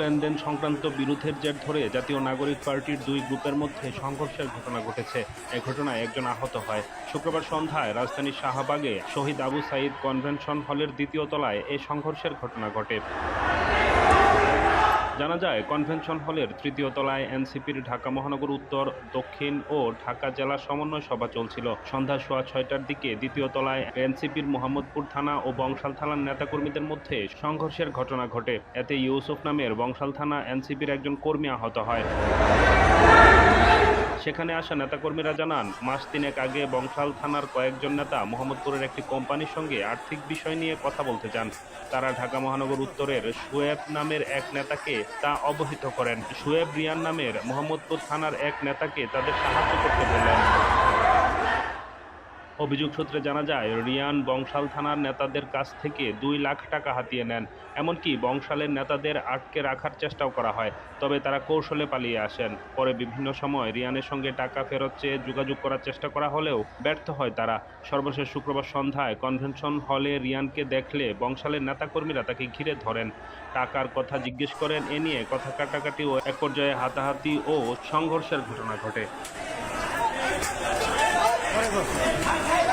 লেনদেন সংক্রান্ত বিরোধের জের ধরে জাতীয় নাগরিক পার্টির দুই গ্রুপের মধ্যে সংঘর্ষের ঘটনা ঘটেছে। এ ঘটনায় একজন আহত হয়। শুক্রবার সন্ধ্যায় রাজধানীর শাহবাগে শহীদ আবু সাইদ কনভেনশন হলের দ্বিতীয় তলায় এ সংঘর্ষের ঘটনা ঘটে। জানা যায়, কনভেনশন হলের তৃতীয় তলায় এনসিপির ঢাকা মহানগর উত্তর, দক্ষিণ ও ঢাকা জেলা সমন্বয় সভা চলছিল। সন্ধ্যা সোয়া ছয়টার দিকে দ্বিতীয় তলায় এনসিপির মোহাম্মদপুর থানা ও বংশাল থানার নেতাকর্মীদের মধ্যে সংঘর্ষের ঘটনা ঘটে। এতে ইউসুফ নামের বংশাল থানা এনসিপির একজন কর্মী আহত হয়। সেখানে আসা নেতাকর্মীরা জানান, মাস তিনেক আগে বংশাল থানার কয়েকজন নেতা মোহাম্মদপুরের একটি কোম্পানির সঙ্গে আর্থিক বিষয় নিয়ে কথা বলতে যান তারা ঢাকা মহানগর উত্তরের সুয়েব নামের এক নেতাকে তা অবহিত করেন। সুয়েব রিয়ান নামের মোহাম্মদপুর থানার এক নেতাকে তাদের সাহায্য করতে বললেন। অভিযোগ সূত্রে জানা যায়, রিয়ান বংশাল থানার নেতাদের কাছ থেকে দুই লাখ টাকা হাতিয়ে নেন। এমনকি বংশালের নেতাদের আটকে রাখার চেষ্টাও করা হয়, তবে তারা কৌশলে পালিয়ে আসেন। পরে বিভিন্ন সময় রিয়ানের সঙ্গে টাকা ফেরত চেয়ে যোগাযোগ করার চেষ্টা করা হলেও ব্যর্থ হয় তারা। সর্বশেষ শুক্রবার সন্ধ্যায় কনভেনশন হলে রিয়ানকে দেখলে বংশালের নেতাকর্মীরা তাকে ঘিরে ধরেন। টাকার কথা জিজ্ঞেস করেন, এ নিয়ে কথা কাটাকাটি ও এক পর্যায়ে হাতাহাতি ও সংঘর্ষের ঘটনা ঘটে। はございます。